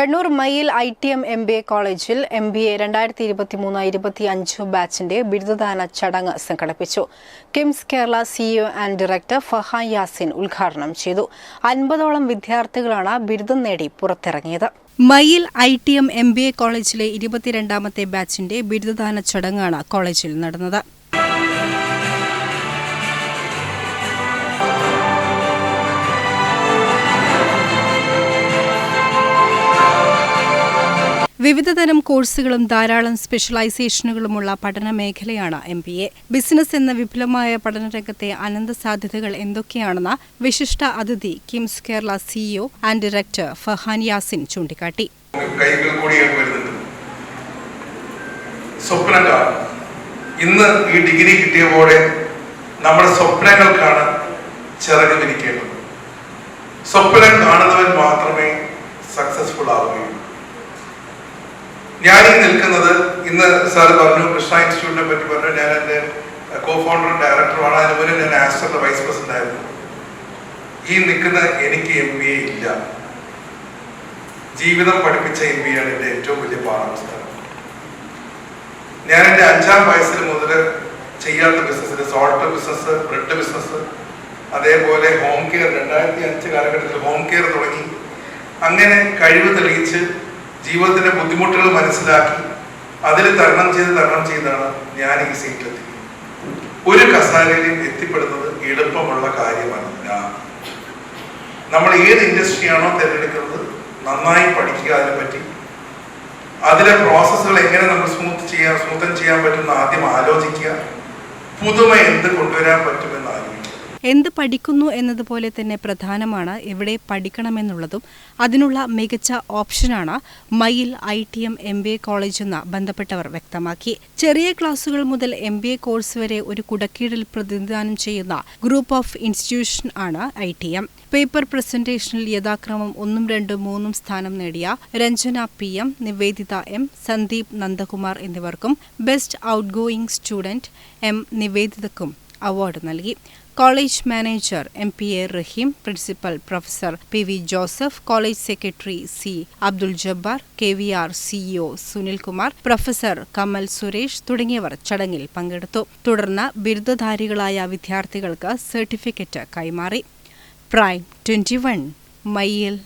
Kannur Mayil I T M M B A കോളേജിൽ M B A രണ്ടായിരത്തി ഇരുപത്തി മൂന്ന് ഇരുപത്തി അഞ്ച് ബാച്ചിന്റെ ബിരുദദാന ചടങ്ങ് സംഘടിപ്പിച്ചു. KIMS Kerala CEO and director Fahan Yasin ഉദ്ഘാടനം ചെയ്തു. അൻപതോളം വിദ്യാർത്ഥികളാണ് ബിരുദം നേടി പുറത്തിറങ്ങിയത്. Mayil I T M M B A കോളേജിലെ ഇരുപത്തിരണ്ടാമത്തെ ബാച്ചിന്റെ ബിരുദദാന ചടങ്ങാണ് കോളേജിൽ നടന്നത്. വിവിധതരം കോഴ്സുകളും ധാരാളം സ്പെഷ്യലൈസേഷനുകളുമുള്ള പഠന മേഖലയാണ് എം ബി എ. ബിസിനസ് എന്ന വിപുലമായ പഠനരംഗത്തെ അനന്ത സാധ്യതകൾ എന്തൊക്കെയാണെന്ന് വിശിഷ്ട അതിഥി KIMS Kerala CEO and director Fahan Yasin ചൂണ്ടിക്കാട്ടി. ഇന്ന് ഈ ഡിഗ്രി കിട്ടിയപോലെ നമ്മുടെ സ്വപ്നങ്ങൾക്കാണ് ചിറക് സ്വപ്നം കാണുന്നവൻ മാത്രമേ സക്സസ്ഫുൾ ആവുകയുള്ളൂ. ഞാനീ നിൽക്കുന്നത് ഇന്ന് സാർ പറഞ്ഞു കൃഷ്ണ ഇൻസ്റ്റിറ്റ്യൂട്ടിനെ പറ്റി പറഞ്ഞു. ഞാൻ എന്റെ കോ ഫൗണ്ടറും ഡയറക്ടറുമാണ് അതുപോലെ ഞാൻ ആസ്റ്ററിന്റെ വൈസ് പ്രസിഡന്റ് ആയിരുന്നു. ഈ നിൽക്കുന്ന എനിക്ക് എം ബി എ ഇല്ല. ജീവിതം പഠിപ്പിച്ച എം ബി ആണ് എന്റെ ഏറ്റവും വലിയ പാഠപുസ്തകം. ഞാൻ എന്റെ അഞ്ചാം വയസ്സിൽ മുതൽ ചെയ്യാത്ത ബിസിനസ്സിൽ സോൾട്ട് ബിസിനസ് ബ്രെഡ് ബിസിനസ് അതേപോലെ ഹോം കെയർ രണ്ടായിരത്തി അഞ്ച് കാലഘട്ടത്തിൽ ഹോം കെയർ തുടങ്ങി. അങ്ങനെ കഴിവ് തെളിയിച്ച് ജീവിതത്തിന്റെ ബുദ്ധിമുട്ടുകൾ മനസ്സിലാക്കി അതിൽ തരണം ചെയ്ത് തരണം ചെയ്താണ് ഞാൻ ഈ സീറ്റിലെത്തി ഒരു കസാരയിലും എത്തിപ്പെടുന്നത് എളുപ്പമുള്ള കാര്യമല്ല നമ്മൾ ഏത് ഇൻഡസ്ട്രിയാണോ തിരഞ്ഞെടുക്കുന്നത് നന്നായി പഠിക്കുക അതിനെപ്പറ്റി അതിലെ പ്രോസസ്സുകൾ എങ്ങനെ നമ്മൾ സ്മൂത്ത് ചെയ്യാൻ സ്മൂത്തൻ ചെയ്യാൻ പറ്റുമെന്ന് ആദ്യം ആലോചിക്കുക. പുതുമ എന്ത് കൊണ്ടുവരാൻ പറ്റുമെന്ന് എന്ത് പഠിക്കുന്നു എന്നതുപോലെ തന്നെ പ്രധാനമാണ് എവിടെ പഠിക്കണമെന്നുള്ളതും. അതിനുള്ള മികച്ച ഓപ്ഷനാണ് Mayil I T M M B A college എന്ന് ബന്ധപ്പെട്ടവർ വ്യക്തമാക്കി. ചെറിയ ക്ലാസുകൾ മുതൽ എം ബി എ കോഴ്സ് വരെ ഒരു കുടക്കീഴിൽ പ്രതിനിധാനം ചെയ്യുന്ന ഗ്രൂപ്പ് ഓഫ് ഇൻസ്റ്റിറ്റ്യൂഷൻ ആണ് ഐ ടി എം. പേപ്പർ പ്രസന്റേഷനിൽ യഥാക്രമം ഒന്നും രണ്ടും മൂന്നും സ്ഥാനം നേടിയ Ranjana P M Niveditha M Sandeep Nandakumar എന്നിവർക്കും best outgoing student M നിവേദിതക്കും അവാർഡ് നൽകി. College manager M P A Rahim principal professor P V Joseph college secretary C Abdul Jabbar K V R CEO Sunilkumar professor Kamal Suresh തുടങ്ങിയവർ ചടങ്ങിൽ പങ്കെടുത്തു. തുടർന്ന് ബിരുദധാരികളായ വിദ്യാർത്ഥികൾക്ക് certificate കൈമാറി. Prime twenty one Mayyil